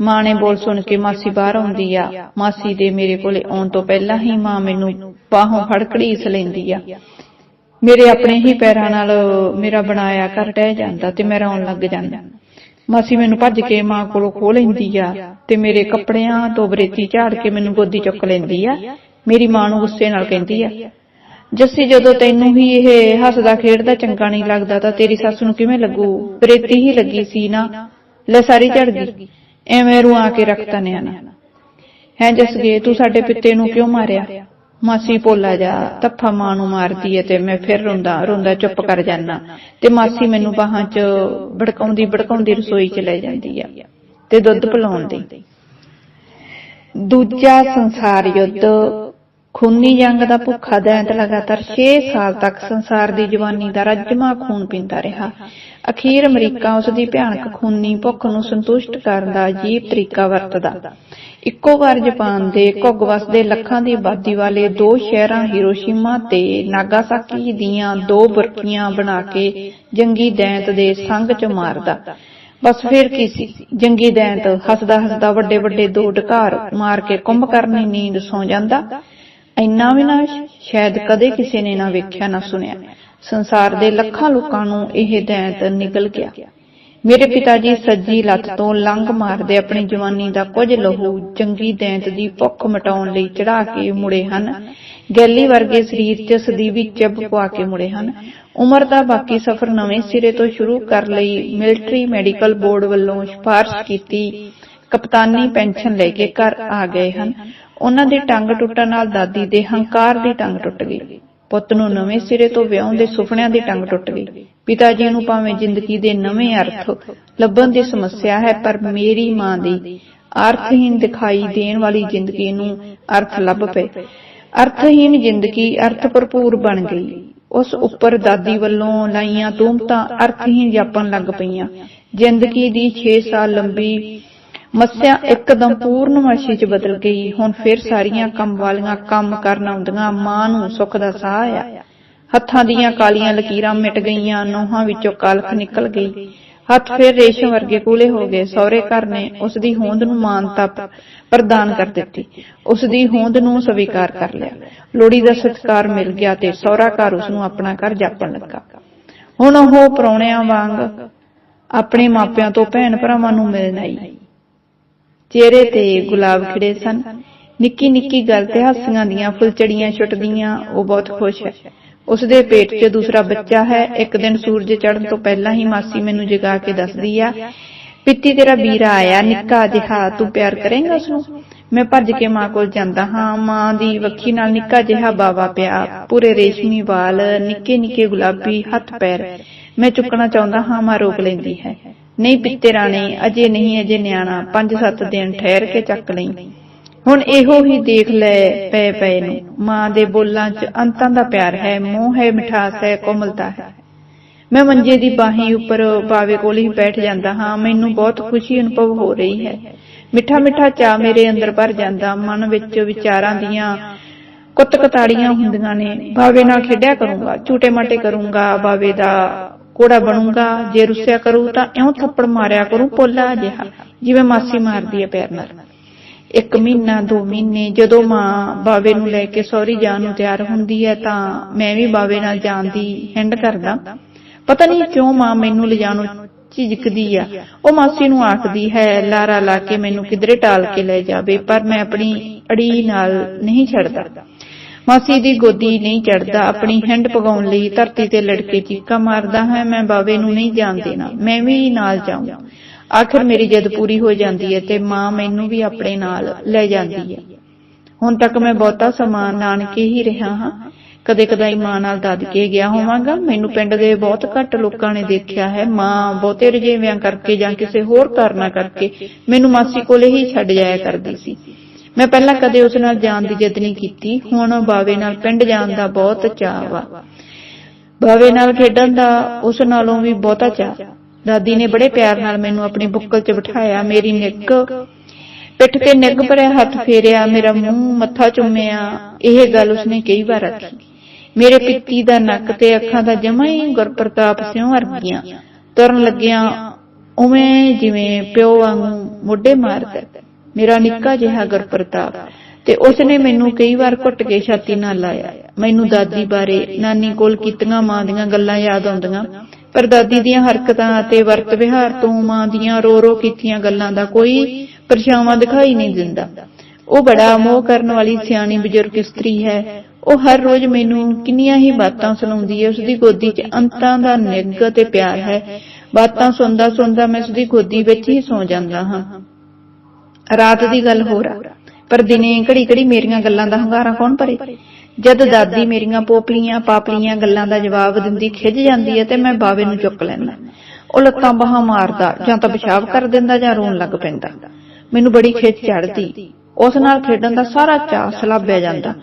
ਮਾਂ ਨੇ ਬੋਲ ਸੁਣ ਕੇ ਮਾਸੀ ਬਾਹਰ ਆਉਂਦੀ ਆ। ਮਾਸੀ ਦੇ ਮੇਰੇ ਕੋਲੇ ਆਉਣ ਤੋਂ ਪਹਿਲਾਂ ਹੀ ਮਾਂ ਮੈਨੂੰ ਬਾਹੋਂ ਫੜ ਘੜੀਸ ਲੈਂਦੀ ਆ। ਮੇਰੇ ਆਪਣੇ ਹੀ ਪੈਰਾਂ ਨਾਲ ਮੇਰਾ ਬਣਾਇਆ ਘਰ ਟਹਿ ਜਾਂਦਾ ਤੇ ਮੈਂ ਰੋਣ ਲੱਗ ਜਾਂਦਾ। ਮਾਸੀ ਮੈਨੂੰ ਭੱਜ ਕੇ ਮਾਂ ਕੋਲੋਂ ਖੋ ਲੈਂਦੀ ਆ ਤੇ ਮੇਰੇ ਕੱਪੜਿਆਂ ਤੋਂ ਬਰੇਤੀ ਝਾੜ ਕੇ ਮੈਨੂੰ ਗੋਦੀ ਚੁੱਕ ਲੈਂਦੀ ਆ। ਮੇਰੀ ਮਾਂ ਨੂੰ ਗੁੱਸੇ ਨਾਲ ਕਹਿੰਦੀ ਆ, ਜੱਸੀ, ਜਦੋਂ ਤੈਨੂੰ ਹੀ ਇਹ ਹੱਸਦਾ ਖੇਡਦਾ ਚੰਗਾ ਨਹੀਂ ਲੱਗਦਾ ਤਾਂ ਤੇਰੀ ਸੱਸ ਨੂੰ ਕਿਵੇਂ ਲੱਗੂ? ਬਰੇਤੀ ਹੀ ਲੱਗੀ ਸੀ ਨਾ। ਲੈ ਸਾਰੀ ਝੜ ਗਈ। ਐਵੇਂ ਰੂਆ ਕੇ ਰੱਖਤਾ ਨਿਆਣਾ। ਹੈ ਜਸਗੇ ਤੂੰ ਸਾਡੇ ਪਿੱਤੇ ਨੂੰ ਕਿਉਂ ਮਾਰਿਆ? ਮਾਸੀ ਭੋਲਾ ਜਾ ਤੱਫਾ ਮਾਂ ਨੂੰ ਮਾਰਦੀ ਏ ਤੇ ਮੈਂ ਫਿਰ ਰੋਂਦਾ ਰੋਂਦਾ ਚੁੱਪ ਕਰ ਜਾਨਾ ਤੇ ਮਾਸੀ ਮੈਨੂੰ ਬਾਹਾਂ 'ਚ ਭੜਕਾਉਂਦੀ ਭੜਕਾਉਂਦੀ ਰਸੋਈ 'ਚ ਲੈ ਜਾਂਦੀ ਆ ਤੇ ਦੁੱਧ ਪਿਲਾਉਣ ਦੂਜਾ ਸੰਸਾਰ ਯੁੱਧ, ਖੂਨੀ ਜੰਗ ਦਾ ਭੁੱਖਾ ਦੈਂਤ ਲਗਾਤਾਰ 6 ਸਾਲ ਤੱਕ ਸੰਸਾਰ ਦੀ ਜਵਾਨੀ ਦਾ ਰੱਜਮਾ ਖੂਨ ਪੀਂਦਾ ਰਿਹਾ। ਅਖੀਰ ਅਮਰੀਕਾ ਉਸ ਦੀ ਭਿਆਨਕ ਖੂਨੀ ਭੁੱਖ ਨੂੰ ਸੰਤੁਸ਼ਟ ਕਰਨ ਦਾ ਅਜੀਬ ਤਰੀਕਾ ਵਰਤਦਾ। ਇੱਕੋ ਵਾਰ ਜਾਪਾਨ ਦੇ ਕੁੱਗ ਵਸਦੇ ਲੱਖਾਂ ਦੀ ਆਬਾਦੀ ਵਾਲੇ ਦੋ ਸ਼ਹਿਰਾਂ ਹਿਰੋਸ਼ੀਮਾ ਤੇ ਨਾਗਾਸਾਕੀ ਦੀਆਂ ਦੋ ਬਰਕੀਆਂ ਬਣਾ ਕੇ ਜੰਗੀ ਦੈਂਤ ਦੇ ਸੰਗ ਚ ਮਾਰਦਾ। ਬਸ ਫਿਰ ਕੀ ਸੀ? ਜੰਗੀ ਦੈਂਤ ਹੱਸਦਾ ਹੱਸਦਾ ਵੱਡੇ ਵੱਡੇ ਦੋ ਢਕਾਰ ਮਾਰ ਕੇ ਕੁੰਭਕਰਨੀ ਨੀਂਦ ਸੌ ਜਾਂਦਾ। ਇੰਨਾ ਵਿਨਾਸ਼ ਸ਼ਾਇਦ ਕਦੇ ਕਿਸੇ ਨੇ ਨਾ ਵੇਖਿਆ ਨਾ ਸੁਣਿਆ। ਸੰਸਾਰ ਦੇ ਲੱਖਾਂ ਲੋਕਾਂ ਨੂੰ ਇਹ ਦੈਂਤ ਨਿਕਲ ਗਿਆ। ਮੇਰੇ ਪਿਤਾ ਜੀ ਸੱਜੀ ਲੱਤ ਤੋਂ ਲੰਘ ਮਾਰਦੇ ਆਪਣੀ ਜਵਾਨੀ ਦਾ ਕੁਝ ਲਹੂ ਜੰਗੀ ਦੈਂਤ ਦੀ ਭੁੱਖ ਮਿਟਾਉਣ ਲਈ ਚੜਾ ਕੇ ਮੁੜੇ ਹਨ। ਗੈਲੀ ਵਰਗੇ ਸਰੀਰ 'ਚ ਸਦੀਵੀ ਚੱਬ ਪਵਾ ਕੇ ਮੁੜੇ ਹਨ। ਉਮਰ ਦਾ ਬਾਕੀ ਸਫ਼ਰ ਨਵੇਂ ਸਿਰੇ ਤੋਂ ਸ਼ੁਰੂ ਕਰ ਲਈ ਮਿਲਟਰੀ ਮੈਡੀਕਲ ਬੋਰਡ ਵੱਲੋਂ ਸਿਫਾਰਸ਼ ਕੀਤੀ। ਕਪਤਾਨੀ ਪੈਨਸ਼ਨ ਲੈ ਕੇ ਘਰ ਆ ਗਏ ਹਨ। ਉਹਨਾਂ ਦੇ ਟੰਗ ਟੁੱਟਣ ਨਾਲ ਦਾਦੀ ਦੇ ਹੰਕਾਰ ਦੀ ਟੰਗ ਟੁੱਟ ਗਈ। ਪੁੱਤ ਨੂੰ ਨਵੇਂ ਸਿਰੇ ਤੋਂ ਵਿਆਹੁਣ ਦੇ ਸੁਪਨਿਆਂ ਦੀ ਟੰਗ ਟੁੱਟ ਗਈ। ਪਿਤਾ ਜੀ ਨੂੰ ਭਾਵੇਂ ਜ਼ਿੰਦਗੀ ਦੇ ਨਵੇਂ ਅਰਥ ਲੱਭਣ ਦੀ ਸਮੱਸਿਆ ਹੈ, ਪਰ ਮੇਰੀ ਮਾਂ ਦੀ ਅਰਥਹੀਨ ਦਿਖਾਈ ਦੇਣ ਵਾਲੀ ਜ਼ਿੰਦਗੀ ਨੂੰ ਅਰਥ ਲੱਭ ਪਏ। ਅਰਥਹੀਨ ਜ਼ਿੰਦਗੀ ਅਰਥ ਭਰਪੂਰ ਬਣ ਗਈ। ਉਸ ਉੱਪਰ ਦਾਦੀ ਵੱਲੋਂ ਲਾਈਆਂ ਤੂਮਤਾਂ ਅਰਥਹੀਨ ਜਾਪਣ ਲੱਗ ਪਈਆਂ। ਜ਼ਿੰਦਗੀ ਦੀ 6 ਸਾਲ ਲੰਬੀ ਮੱਸਿਆ ਇੱਕਦਮ ਪੂਰਨਮਾਸ਼ੀ ਚ ਬਦਲ ਗਈ। ਹੁਣ ਫਿਰ ਸਾਰੀਆਂ ਕੰਮ ਵਾਲੀਆਂ ਕੰਮ ਕਰਨ ਆਉਂਦੀਆਂ। ਮਾਂ ਨੂੰ ਸੁੱਖ ਦਾ ਸਾਹ ਆਇਆ। ਹੱਥਾਂ ਦੀਆਂ ਕਾਲੀਆਂ ਲਕੀਰਾਂ ਮਿਟ ਗਈਆਂ। ਨੋਹਾਂ ਵਿੱਚੋਂ ਕਲਖ ਨਿਕਲ ਗਈ। ਹੱਥ ਫਿਰ ਰੇਸ਼ਮ ਵਰਗੇ ਕੂਲੇ ਹੋ ਗਏ। ਸਹੁਰੇ ਘਰ ਨੇ ਉਸ ਦੀ ਹੋਂਦ ਨੂੰ ਮਾਨਤਾ ਪ੍ਰਦਾਨ ਕਰ ਦਿੱਤੀ। ਉਸ ਦੀ ਹੋਂਦ ਨੂੰ ਸਵੀਕਾਰ ਕਰ ਲਿਆ। ਲੋੜੀ ਦਾ ਸਤਕਾਰ ਮਿਲ ਗਿਆ ਤੇ ਸਹੁਰਾ ਘਰ ਉਸ ਨੂੰ ਆਪਣਾ ਘਰ ਜਾਪਣ ਲੱਗਾ। ਹੁਣ ਉਹ ਪਰੌਣਿਆਂ ਵਾਂਗ ਆਪਣੇ ਮਾਪਿਆਂ ਤੋਂ ਭੈਣ ਭਰਾਵਾਂ ਨੂੰ ਮਿਲਣ ਆਈ। ਚਿਹਰੇ ਤੇ ਗੁਲਾਬ ਖਿੜੇ ਸਨ। ਨਿੱਕੀ ਨਿੱਕੀ ਗੱਲ ਤੇ ਹਾਸੀਆਂ ਦੀਆਂ ਫੁੱਲਚੜੀਆਂ ਛੁੱਟਦੀਆਂ, ਉਹ ਬਹੁਤ ਖੁਸ਼ ਹੈ। ਉਸ ਦੇ ਪੇਟ 'ਚ ਦੂਸਰਾ ਬੱਚਾ ਹੈ। ਇੱਕ ਦਿਨ ਸੂਰਜ ਚੜ੍ਹਨ ਤੋਂ ਪਹਿਲਾਂ ਹੀ ਮਾਸੀ ਮੈਨੂੰ ਜਗਾ ਕੇ ਦੱਸਦੀ ਆ, ਪਿੱਤੀ, ਤੇਰਾ ਵੀਰਾ ਆਇਆ, ਨਿੱਕਾ ਜਿਹਾ ਤੂੰ ਪਿਆਰ ਕਰੇਂਗਾ ਉਸ ਨੂੰ ਮੈਂ ਭੱਜ ਕੇ ਮਾਂ ਕੋਲ ਜਾਂਦਾ ਹਾਂ। ਮਾਂ ਦੀ ਵੱਖੀ ਨਾਲ ਨਿੱਕਾ ਜਿਹਾ ਬਾਵਾ ਪਿਆ, ਪੂਰੇ ਰੇਸ਼ਮੀ ਵਾਲ, ਨਿੱਕੇ ਨਿੱਕੇ ਗੁਲਾਬੀ ਹੱਥ ਪੈਰ। ਮੈਂ ਚੁੱਕਣਾ ਚਾਹੁੰਦਾ ਹਾਂ, ਮਾਂ ਰੋਕ ਲੈਂਦੀ ਹੈ। ਨਹੀਂ ਪਿੱਤੇ ਰਾਣੀ, ਅਜੇ ਨਹੀਂ, ਅਜੇ ਨਿਆਣਾ 5-7 ਦਿਨ ਠਹਿਰ ਕੇ ਚੱਕ ਲਈ। ਹੁਣ ਇਹੋ ਹੀ ਦੇਖ ਲੈ ਪਏ ਪਏ ਨੂੰ, ਮਾਂ ਦੇ ਬੋਲਾਂ 'ਚ ਅੰਤਾਂ ਦਾ ਪਿਆਰ ਹੈ, ਮੋਹ ਹੈ, ਮਿਠਾਸ ਹੈ, ਕੋਮਲਤਾ ਹੈ। ਮੈਂ ਮੰਜੇ ਦੀ ਬਾਹੀ ਉੱਪਰ ਬਾਵੇ ਕੋਲ ਹੀ ਬੈਠ ਜਾਂਦਾ ਹਾਂ, ਮੈਨੂੰ ਬਹੁਤ ਖੁਸ਼ੀ ਅਨੁਭਵ ਹੋ ਰਹੀ ਹੈ। ਮਿੱਠਾ ਮਿੱਠਾ ਚਾਹ ਮੇਰੇ ਅੰਦਰ ਭਰ ਜਾਂਦਾ, ਮਨ ਵਿੱਚ ਵਿਚਾਰਾਂ ਦੀਆਂ ਕੁੱਤਕਤਾੜੀਆਂ ਹੁੰਦੀਆਂ ਨੇ। ਬਾਵੇ ਨਾਲ ਖੇਡਿਆ ਕਰੂੰਗਾ ਝੂਟੇ ਮਾਟੇ ਕਰੂੰਗਾ, ਬਾਵੇ ਦਾ ਕੋੜਾ ਬਣੂੰਗਾ, ਜੇ ਰੁੱਸਿਆ ਕਰੂ ਤਾਂ ਇਉਂ ਥੱਪੜ ਮਾਰਿਆ ਕਰੂ ਪੋਲਾ ਜਿਹਾ, ਜਿਵੇਂ ਮਾਸੀ ਮਾਰਦੀ ਹੈ ਪੈਰ ਨਾਲ। ਇੱਕ ਮਹੀਨਾ, ਦੋ ਮਹੀਨੇ, ਜਦੋਂ ਮਾਂ ਬਾਵੇ ਨੂੰ ਲੈ ਕੇ ਸਹੁਰੀ ਜਾਣ ਨੂੰ ਤਿਆਰ ਹੁੰਦੀ ਹੈ ਤਾਂ ਮੈਂ ਵੀ ਬਾਵੇ ਨਾਲ ਜਾਣ ਦੀ ਹਿੰਡ ਕਰਦਾ। ਪਤਾ ਨਹੀਂ ਕਿਉਂ ਮਾਂ ਮੈਨੂੰ ਲਿਜਾਣ ਨੂੰ ਝਿਜਕਦੀ ਆ। ਉਹ ਮਾਸੀ ਨੂੰ ਆਖਦੀ ਹੈ, ਲਾਰਾ ਲਾ ਕੇ ਮੈਨੂੰ ਕਿਧਰੇ ਟਾਲ ਕੇ ਲੈ ਜਾਵੇ, ਪਰ ਮੈਂ ਆਪਣੀ ਅੜੀ ਨਾਲ ਨਹੀਂ ਛੱਡਦਾ। ਮਾਸੀ ਦੀ ਗੋਦੀ ਨਹੀਂ ਚੜਦਾ, ਆਪਣੀ ਹਿੰਡ ਪਗਾਉਣ ਲਈ ਧਰਤੀ ਤੇ ਲੜਕੇ ਚੀਕਾਂ ਮਾਰਦਾ ਹੈ, ਮੈਂ ਬਾਵੇ ਨੂੰ ਨਹੀਂ ਜਾਣ ਦੇਣਾ, ਮੈਂ ਵੀ ਨਾਲ ਜਾਊਂ ਆਖਰ ਮੇਰੀ ਜਦ ਪੂਰੀ ਹੋ ਜਾਂਦੀ ਹੈ ਤੇ ਮਾਂ ਮੈਨੂੰ ਵੀ ਆਪਣੇ ਨਾਲ ਲੈ ਜਾਂਦੀ ਹੈ। ਹੁਣ ਤੱਕ ਮੈਂ ਬਹੁਤਾ ਸਮਾਂ ਨਾਨਕੇ ਹੀ ਰਿਹਾ ਹਾਂ। ਕਦੇ ਕਦਾਈ ਮਾਂ ਨਾਲ ਦਾਦਕੇ ਗਿਆ ਹੋਵਾਂਗਾ। ਮੈਨੂੰ ਪਿੰਡ ਦੇ ਬਹੁਤ ਘੱਟ ਲੋਕਾਂ ਨੇ ਦੇਖਿਆ ਹੈ। ਮਾਂ ਬਹੁਤੇ ਰਜੇਵਿਆਂ ਕਰਕੇ ਜਾਂ ਕਿਸੇ ਹੋਰ ਕਾਰਨਾਂ ਕਰਕੇ ਮੈਨੂੰ ਮਾਸੀ ਕੋਲੇ ਹੀ ਛੱਡ ਜਾਇਆ ਕਰਦੀ ਸੀ। ਮੈਂ ਪਹਿਲਾਂ ਕਦੇ ਉਸ ਨਾਲ ਜਾਣ ਦੀ ਜਿੱਦ ਨਹੀਂ ਕੀਤੀ। ਹੁਣ ਬਾਵੇ ਨਾਲ ਪਿੰਡ ਜਾਣ ਦਾ ਬਹੁਤ ਚਾਅ ਵਾ। ਬਾਵੇ ਨਾਲ ਖੇਡਣ ਦਾ ਉਸ ਨਾਲੋਂ ਵੀ ਬਹੁਤਾ ਚਾਅ। ਦਾਦੀ ਨੇ ਬੜੇ ਪਿਆਰ ਨਾਲ ਮੈਨੂੰ ਆਪਣੀ ਬੁੱਕਲ 'ਚ ਬਿਠਾਇਆ, ਮੇਰੀ ਨਿੱਘ ਪਿੱਠ ਤੇ ਨਿੱਘ ਭਰਿਆ ਹੱਥ ਫੇਰਿਆ, ਮੇਰਾ ਮੂੰਹ ਮੱਥਾ ਚੁੰਮਿਆ। ਇਹ ਗੱਲ ਉਸਨੇ ਕਈ ਵਾਰ ਆਖੀ। ਮੇਰੇ ਪਿੱਤੀ ਦਾ ਨੱਕ ਤੇ ਅੱਖਾਂ ਦਾ ਜਮਾ ਹੀ ਗੁਰਪ੍ਰਤਾਪ ਸਿਉਂ ਵਰਗੀਆਂ। ਤੁਰਨ ਲੱਗਿਆਂ ਉਵੇਂ ਜਿਵੇਂ ਪਿਓ ਵਾਂਗੂ ਮੋਢੇ ਮਾਰਦਾ। ਮੇਰਾ ਨਿੱਕਾ ਜਿਹਾ ਗੁਰਪ੍ਰਤਾਪ ਤੇ ਉਸਨੇ ਮੈਨੂੰ ਕਈ ਵਾਰ ਘੁੱਟ ਕੇ ਛਾਤੀ ਨਾਲ ਲਾਇਆ। ਮੈਨੂੰ ਦਾਦੀ ਬਾਰੇ, ਨਾਨੀ ਕੋਲ ਕੀਤੀਆਂ ਮਾਂ ਦੀਆਂ ਗੱਲਾਂ ਯਾਦ ਆਉਂਦੀਆਂ, ਪਰ ਦਾਦੀ ਦੀਆਂ ਹਰਕਤਾਂ ਅਤੇ ਵਰਤ ਵਿਹਾਰ ਤੋਂ ਮਾਂ ਦੀਆਂ ਰੋ ਰੋ ਕੀਤੀਆਂ ਗੱਲਾਂ ਦਾ ਕੋਈ ਪਰਛਾਵਾਂ ਦਿਖਾਈ ਨਹੀਂ ਦਿੰਦਾ। ਉਹ ਬੜਾ ਮੋਹ ਕਰਨ ਵਾਲੀ ਸਿਆਣੀ ਬਜ਼ੁਰਗ ਇਸਤਰੀ ਹੈ। ਉਹ ਹਰ ਰੋਜ਼ ਮੈਨੂੰ ਕਿੰਨੀਆਂ ਹੀ ਬਾਤਾਂ ਸੁਣਾਉਂਦੀ ਹੈ। ਉਸਦੀ ਗੋਦੀ 'ਚ ਅੰਤਾਂ ਦਾ ਨਿੱਘ ਤੇ ਪਿਆਰ ਹੈ। ਬਾਤਾਂ ਸੁਣਦਾ ਸੁਣਦਾ ਮੈਂ ਉਸਦੀ ਗੋਦੀ ਵਿੱਚ ਹੀ ਸੌ ਜਾਂਦਾ ਹਾਂ। ਰਾਤ ਦੀ ਗੱਲ ਹੋਰ ਆ। ਪਰ ਦਿਨੇ ਘੜੀ ਘੜੀ ਮੇਰੀਆਂ ਗੱਲਾਂ ਦਾ ਹੰਗਾਰਾ ਕੌਣ ਭਰੇ? ਜਦ ਦਾਦੀ ਮੇਰੀਆਂ ਪੋਪਲੀਆਂ ਪਾਪਲੀਆਂ ਗੱਲਾਂ ਦਾ ਜਵਾਬ ਦਿੰਦੀ ਖਿੱਝ ਜਾਂਦੀ ਹੈ ਤੇ ਮੈਂ ਬਾਵੇ ਨੂੰ ਚੁੱਕ ਲੈਂਦਾ। ਉਹ ਲੱਤਾਂ ਬਾਹਾਂ ਮਾਰਦਾ ਜਾਂ ਤਾਂ ਪਿਸ਼ਾਬ ਕਰ ਦਿੰਦਾ ਜਾਂ ਰੋਣ ਲੱਗ ਪੈਂਦਾ। ਮੈਨੂੰ ਬੜੀ ਖਿੱਚ ਚੜਦੀ। ਉਸ ਨਾਲ ਖੇਡਣ ਦਾ ਸਾਰਾ ਚਾਅ ਸਲਾਬਿਆ ਜਾਂਦਾ।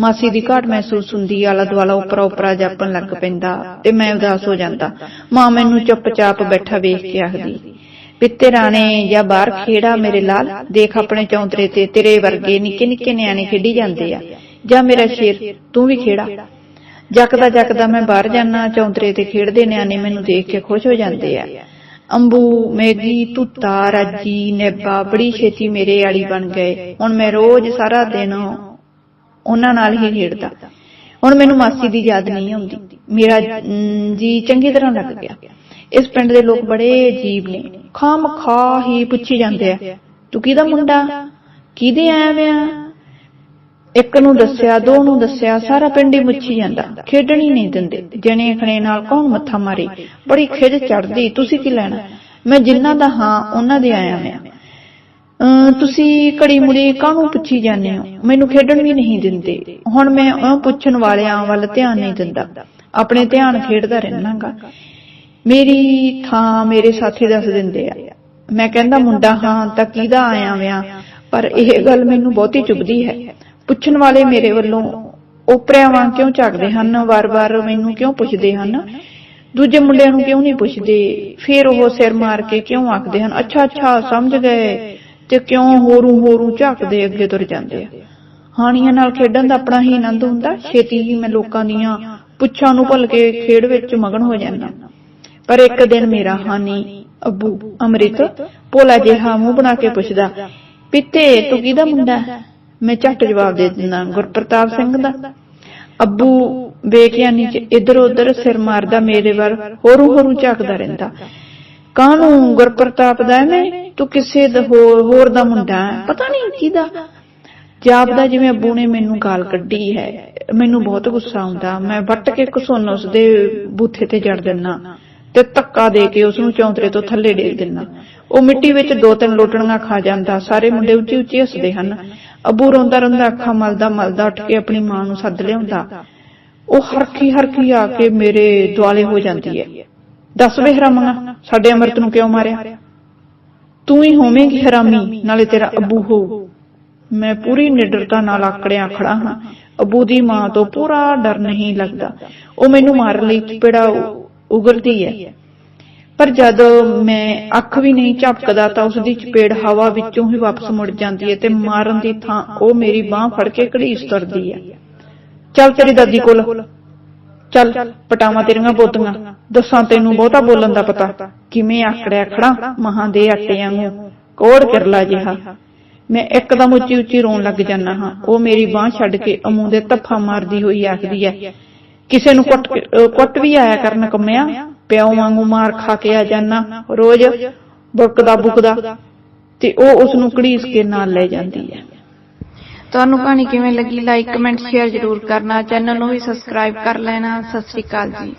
ਮਾਸੀ ਦੀ ਘਾਟ ਮਹਿਸੂਸ ਹੁੰਦੀ ਆਲਾ ਦੁਆਲਾ ਉਪਰਾ ਉਪਰਾ ਜਾਪਣ ਲੱਗ ਪੈਂਦਾ ਤੇ ਮੈਂ ਉਦਾਸ ਹੋ ਜਾਂਦਾ। ਮਾਂ ਮੈਨੂੰ ਚੁੱਪਚਾਪ ਬੈਠਾ ਵੇਖ ਕੇ ਆਖਦੀ ਪਿੱਤੇ ਰਾਣੇ ਜਾਂ ਬਾਹਰ ਖੇੜਾ ਮੇਰੇ ਲਾਲ ਦੇਖ ਆਪਣੇ ਚੌਂਤਰੇ ਤੇ ਤੇਰੇ ਵਰਗੇ ਨਿੱਕੇ ਨਿੱਕੇ ਨਿਆਣੇ ਖੇਡੀ ਜਾਂਦੇ ਆ। ਜਾਂ ਮੇਰਾ ਸ਼ੇਰ ਤੂੰ ਵੀ ਖੇੜਾ ਜੱਕਦਾ ਜੱਕਦਾ ਮੈਂ ਬਾਹਰ ਜਾਣਾ ਚੌਂਤਰੇ ਤੇ ਖੇਡਦੇ ਨਿਆਣੇ ਮੈਨੂੰ ਦੇਖ ਕੇ ਖੁਸ਼ ਹੋ ਜਾਂਦੇ ਆ। ਅੰਬੂ ਮੇਗੀ ਤੁੱਤਾ ਰਾਜੀ ਨੇਬਾ ਬੜੀ ਛੇਤੀ ਮੇਰੇ ਆਲੀ ਬਣ ਗਏ। ਹੁਣ ਮੈਂ ਰੋਜ਼ ਸਾਰਾ ਦਿਨ ਉਹਨਾਂ ਨਾਲ ਹੀ ਖੇਡਦਾ। ਹੁਣ ਮੈਨੂੰ ਮਾਸੀ ਦੀ ਯਾਦ ਨਹੀਂ ਆਉਂਦੀ ਮੇਰਾ ਜੀ ਚੰਗੀ ਤਰ੍ਹਾਂ ਲੱਗ ਗਿਆ। ਇਸ ਪਿੰਡ ਦੇ ਲੋਕ ਬੜੇ ਅਜੀਬ ਨੇ ਖਾਮ ਖਾ ਹੀ ਪੁੱਛੀ ਜਾਂਦੇ ਆ। ਤੂੰ ਕਿਹਦਾ ਮੁੰਡਾ? ਕਿਹਦੇ ਆਇਆ ਵਿਆ ਇੱਕ ਨੂੰ ਦੱਸਿਆ, ਦੋ ਨੂੰ ਦੱਸਿਆ, ਸਾਰਾ ਪਿੰਡ ਹੀ ਮੁੱਛੀ ਜਾਂਦਾ। ਖੇਡਣ ਹੀ ਨਹੀਂ ਦਿੰਦੇ। ਜਣੇ ਖਣੇ ਨਾਲ ਕੌਣ ਮੱਥਾ ਮਾਰੇ? ਬੜੀ ਖਿਜ ਚੜਦੀ ਤੁਸੀਂ ਕੀ ਲੈਣਾ? ਮੈਂ ਜਿੰਨਾ ਦਾ ਹਾਂ, ਉਹਨਾਂ ਦੇ ਆਇਆ ਮੈਂ ਤੁਸੀਂ ਘੜੀ ਮੁੜੀ ਕਾਹਨੂੰ ਪੁੱਛੀ ਜਾਂਦੇ ਹੋ? ਮੈਨੂੰ ਖੇਡਣ ਵੀ ਨਹੀਂ ਦਿੰਦੇ। ਹੁਣ ਮੈਂ ਉਹ ਪੁੱਛਣ ਵਾਲਿਆਂ ਵੱਲ ਧਿਆਨ ਨਹੀਂ ਦਿੰਦਾ। ਆਪਣੇ ਧਿਆਨ ਖੇਡਦਾ ਰਹਿਣਾਗਾ ਮੇਰੀ ਥਾਂ ਮੇਰੇ ਸਾਥੀ ਦੱਸ ਦਿੰਦੇ ਆ। ਮੈਂ ਕਹਿੰਦਾ, ਮੁੰਡਾ ਹਾਂ, ਤਾਂ ਕਿਹਦਾ ਆਇਆ ਵਿਆ ਪਰ ਇਹ ਗੱਲ ਮੈਨੂੰ ਬਹੁਤੀ ਚੁਭਦੀ ਹੈ। ਪੁੱਛਣ ਵਾਲੇ ਮੇਰੇ ਵੱਲੋਂ ਓਪਰਿਆਂ ਵਾਂ ਕਿਉਂ ਝਾਕਦੇ ਹਨ? ਵਾਰ-ਵਾਰ ਮੈਨੂੰ ਕਿਉਂ ਪੁੱਛਦੇ ਹਨ? ਦੂਜੇ ਮੁੰਡਿਆਂ ਨੂੰ ਕਿਉਂ ਨਹੀਂ ਪੁੱਛਦੇ? ਫਿਰ ਉਹ ਸਿਰ ਮਾਰ ਕੇ ਕਿਉਂ ਆਖਦੇ ਹਨ? ਅੱਛਾ ਅੱਛਾ, ਸਮਝ ਗਏ ਤੇ ਕਿਉਂ ਹੋਰੂ ਹੋਰੂ ਝਾਕਦੇ ਅੱਗੇ ਤੁਰ ਜਾਂਦੇ ਆ? ਹਾਣੀਆਂ ਨਾਲ ਖੇਡਣ ਦਾ ਆਪਣਾ ਹੀ ਆਨੰਦ ਹੁੰਦਾ। ਛੇਤੀ ਹੀ ਮੈਂ ਲੋਕਾਂ ਦੀਆਂ ਪੁੱਛਾਂ ਨੂੰ ਭੁੱਲ ਕੇ ਖੇਡ ਵਿੱਚ ਮਗਨ ਹੋ ਜਾਂਦਾ। ਪਰ ਇੱਕ ਦਿਨ ਮੇਰਾ ਹਾਨੀ, ਅੱਬੂ ਅੰਮ੍ਰਿਤ ਭੋਲਾ ਜਿਹਾ ਮੂੰਹ ਬਣਾ ਕੇ ਪੁੱਛਦਾ, ਪਿੱਤੇ, ਤੂੰ ਕਿਹਦਾ ਮੁੰਡਾ ਮੈਂ ਝੱਟ ਜਵਾਬ ਦੇ ਦਿੰਦਾ, ਗੁਰਪ੍ਰਤਾਪ ਸਿੰਘ ਦਾ। ਅੱਬੂ ਬੇਕਿਆਨੀ ਚ ਇਧਰ ਉਧਰ ਸਿਰ ਮਾਰਦਾ, ਮੇਰੇ ਵੱਲ ਹੋਰੂ ਹੋਰੂ ਝਾਕਦਾ ਰਹਿੰਦਾ, ਕਾਹਨੂੰ ਗੁਰਪ੍ਰਤਾਪ ਦਾ ਮੈਂ ਤੂੰ ਕਿਸੇ ਦਾ ਹੋਰ ਦਾ ਮੁੰਡਾ ਪਤਾ ਨਹੀਂ ਕਿਹਦਾ? ਜਾਪਦਾ ਜਿਵੇਂ ਅੱਬੂ ਨੇ ਮੈਨੂੰ ਗਾਲ ਕੱਢੀ ਹੈ। ਮੈਨੂੰ ਬਹੁਤ ਗੁੱਸਾ ਆਉਂਦਾ, ਮੈਂ ਵੱਟ ਕੇ ਘਸੁੰਨ ਉਸਦੇ ਬੂਥੇ ਤੇ ਜੜ ਦਿੰਨਾ ਤੇ ਧੱਕਾ ਦੇ ਕੇ ਉਸ ਨੂੰ ਚੌਂਤਰੇ ਤੋਂ ਥੱਲੇ ਡੇਗ ਦਿੰਨਾ ਉਹ ਮਿੱਟੀ ਵਿੱਚ ਦੋ ਤਿੰਨ ਲੋਟਣੀਆਂ ਖਾ ਜਾਂਦਾ। ਸਾਰੇ ਮੁੰਡੇ ਉੱਚੀ ਉੱਚੀ ਹੱਸਦੇ ਹਨ। ਅੱਬੂ ਰੋਂਦਾ ਰੋਂਦਾ ਅੱਖਾਂ ਮਲਦਾ ਮਲਦਾ ਉੱਠ ਕੇ ਆਪਣੀ ਮਾਂ ਨੂੰ ਸੱਦ ਲਿਆਉਂਦਾ। ਉਹ ਹਰਖੀ ਹਰਖੀ ਆ ਕੇ ਮੇਰੇ ਦੁਆਲੇ ਹੋ ਜਾਂਦੀ ਹੈ। ਦੱਸ ਵੇ ਹਰਾਮਾ ਸਾਡੇ ਅਮਰਤ ਨੂੰ ਕਿਉਂ ਮਾਰਿਆ? ਤੂੰ ਹੀ ਹੋਵੇਂਗੀ ਹਰਾਮੀ, ਨਾਲੇ ਤੇਰਾ ਅੱਬੂ ਹੋ। ਮੈਂ ਪੂਰੀ ਨਿਡਰਤਾ ਨਾਲ ਆਕੜਿਆ ਖੜਾ ਹਾਂ। ਅੱਬੂ ਦੀ ਮਾਂ ਤੋਂ ਪੂਰਾ ਡਰ ਨਹੀਂ ਲੱਗਦਾ। ਉਹ ਮੈਨੂੰ ਮਾਰਨ ਲਈ ਚਪੇੜਾ ਉਗਰਦੀ ਹੈ। ਪਰ ਜਦ ਮੈਂ ਅੱਖ ਵੀ ਨਹੀਂ ਝਪਕਦਾ ਤਾਂ ਉਸ ਦੀ ਚਪੇੜ ਹਵਾ ਵਿੱਚੋਂ ਹੀ ਵਾਪਸ ਮੁੜ ਜਾਂਦੀ ਹੈ ਤੇ ਮਾਰਨ ਦੀ ਥਾਂ ਉਹ ਮੇਰੀ ਬਾਹ ਫੜ ਕੇ ਘੜੀਸ ਤੁਰਦੀ ਹੈ। ਚੱਲ ਤੇਰੀ ਦਾਦੀ ਕੋਲ। ਚੱਲ, ਪਟਾਵਾਂ ਤੇਰੀਆਂ ਬੋਤੀਆਂ। ਦੱਸਾਂ ਤੈਨੂੰ ਬਹੁਤਾ ਬੋਲਣ ਦਾ ਪਤਾ। ਕਿਵੇਂ ਆਕੜਿਆ ਖੜਾ? ਮਹਾਂ ਦੇ ਆਟੇ ਨੂੰ ਕੋੜ ਕਿਰਲਾ ਜਿਹਾ। ਮੈਂ ਇੱਕਦਮ ਉੱਚੀ ਉੱਚੀ ਰੋਣ ਲੱਗ ਜਾਂਦਾ ਹਾਂ। ਉਹ ਮੇਰੀ ਬਾਹ ਛੱਡ ਕੇ ਅਮੂ ਦੇ ਧੱਫਾ ਮਾਰਦੀ ਹੋਈ ਆਖਦੀ ਹੈ ਕਿਸੇ ਨੂੰ ਕੁੱਟ ਕੁੱਟ ਵੀ ਆਇਆ ਕਰਨ ਕੰਮਿਆ, ਪਿਓ ਵਾਂਗੂ ਮਾਰ ਖਾ ਕੇ ਆ ਜਾਨਾ ਰੋਜ਼ ਬੁਕਦਾ ਬੁਕਦਾ, ਤੇ ਉਹ ਉਸ ਨੂੰ ਘੜੀਸ ਕੇ ਨਾਲ ਲੈ ਜਾਂਦੀ ਹੈ। ਤੁਹਾਨੂੰ ਕਹਾਣੀ ਕਿਵੇਂ ਲੱਗੀ ਲਾਈਕ ਕਮੈਂਟ ਸ਼ੇਅਰ ਜ਼ਰੂਰ ਕਰਨਾ ਚੈਨਲ ਨੂੰ ਵੀ ਸਬਸਕ੍ਰਾਈਬ ਕਰ ਲੈਣਾ। ਸਤਿ ਸ਼੍ਰੀ ਅਕਾਲ ਜੀ।